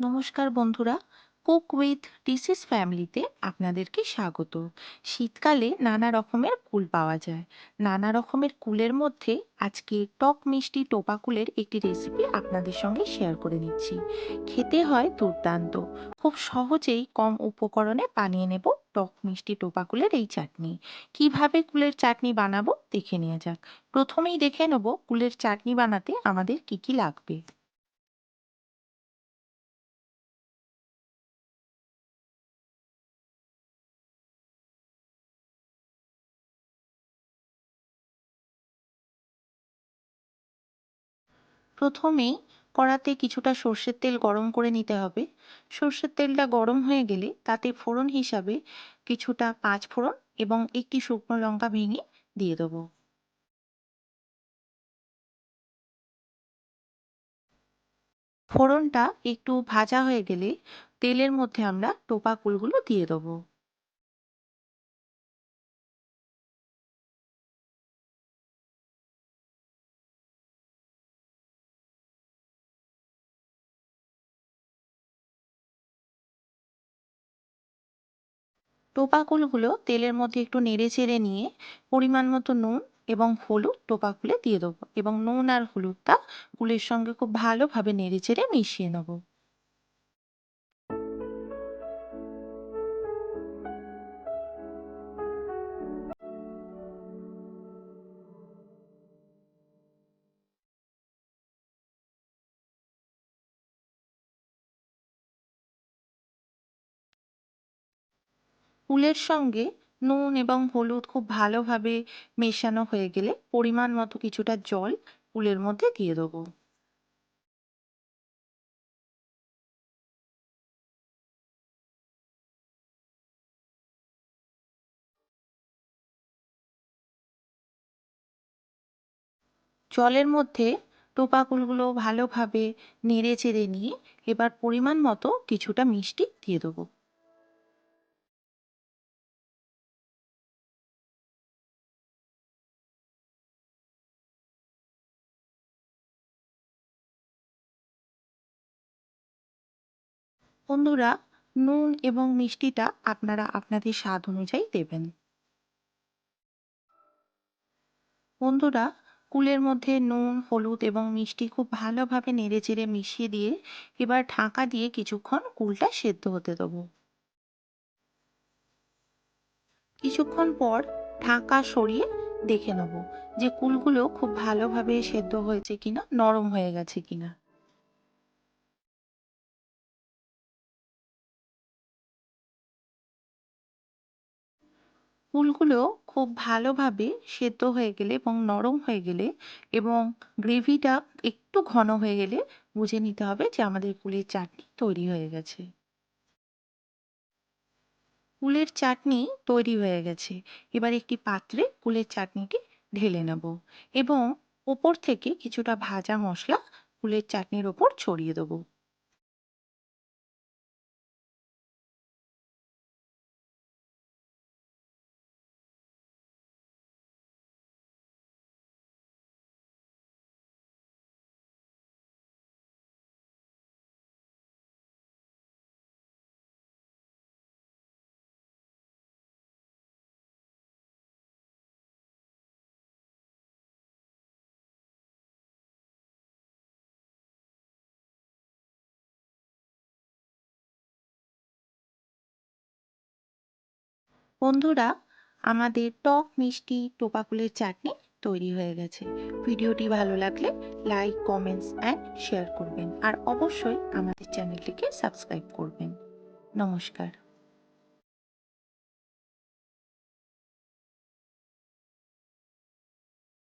নমস্কার বন্ধুরা, cook with ডিসিস ফ্যামিলিতে আপনাদেরকে স্বাগত। শীতকালে নানা রকমের কুল পাওয়া যায়। নানা রকমের কুলের মধ্যে আজকে টক মিষ্টি টোপা কুলের একটি রেসিপি আপনাদের সঙ্গে শেয়ার করে নিচ্ছি। খেতে হয় দুর্দান্ত। খুব সহজেই কম উপকরণে বানিয়ে নেব টক মিষ্টি টোপা কুলের এই চাটনি। কীভাবে কুলের চাটনি বানাবো দেখে নেওয়া যাক। প্রথমেই দেখে নেব কুলের চাটনি বানাতে আমাদের কি কি লাগবে। প্রথমেই কড়াতে কিছুটা সর্ষের তেল গরম করে নিতে হবে। সর্ষের তেলটা গরম হয়ে গেলে তাতে ফোড়ন হিসাবে কিছুটা পাঁচ ফোড়ন এবং একটি শুকনো লঙ্কা ভেঙে দিয়ে দেবো। ফোড়নটা একটু ভাজা হয়ে গেলে তেলের মধ্যে আমরা টোপা কুলগুলো দিয়ে দেবো। টোপাকুলগুলো তেলের মধ্যে একটু নেড়ে চেড়ে নিয়ে পরিমাণ মতো নুন এবং হলুদ টোপা কুলে দিয়ে দেবো এবং নুন আর হলুদটা কুলের সঙ্গে খুব ভালোভাবে নেড়ে চেড়ে মিশিয়ে নেব। কুলের সঙ্গে নুন এবং হলুদ খুব ভালোভাবে মেশানো হয়ে গেলে পরিমাণ মতো কিছুটা জল কুলের মধ্যে দিয়ে দেবো। জলের মধ্যে টোপা কুলগুলো ভালোভাবে নেড়ে চেড়ে নিয়ে এবার পরিমাণ মতো কিছুটা মিষ্টি দিয়ে দেবো। বন্ধুরা, নুন এবং মিষ্টিটা আপনারা আপনাদের স্বাদ অনুযায়ী দেবেন। বন্ধুরা, কুলের মধ্যে নুন, হলুদ এবং মিষ্টি খুব ভালোভাবে নেড়ে চেড়ে মিশিয়ে দিয়ে এবার ঢাকা দিয়ে কিছুক্ষণ কুলটা সেদ্ধ হতে দেবো। কিছুক্ষণ পর ঢাকা সরিয়ে দেখে নেব যে কুলগুলো খুব ভালোভাবে সেদ্ধ হয়েছে কিনা, নরম হয়ে গেছে কিনা। ফুলগুলো খুব ভালোভাবে সেদ্ধ হয়ে গেলে এবং নরম হয়ে গেলে এবং গ্রেভিটা একটু ঘন হয়ে গেলে বুঝে নিতে হবে যে আমাদের কুলের চাটনি তৈরি হয়ে গেছে। কুলের চাটনি তৈরি হয়ে গেছে। এবার একটি পাত্রে কুলের চাটনিটি ঢেলে নেব এবং ওপর থেকে কিছুটা ভাজা মশলা কুলের চাটনির ওপর ছড়িয়ে দেবো। বন্ধুরা, আমাদের টক মিষ্টি টোপাকুলের চাটনি তৈরি হয়ে গেছে। ভিডিওটি ভালো লাগলে লাইক, কমেন্টস অ্যান্ড শেয়ার করবেন। আর অবশ্যই আমাদের চ্যানেলটিকে সাবস্ক্রাইব করবেন। নমস্কার।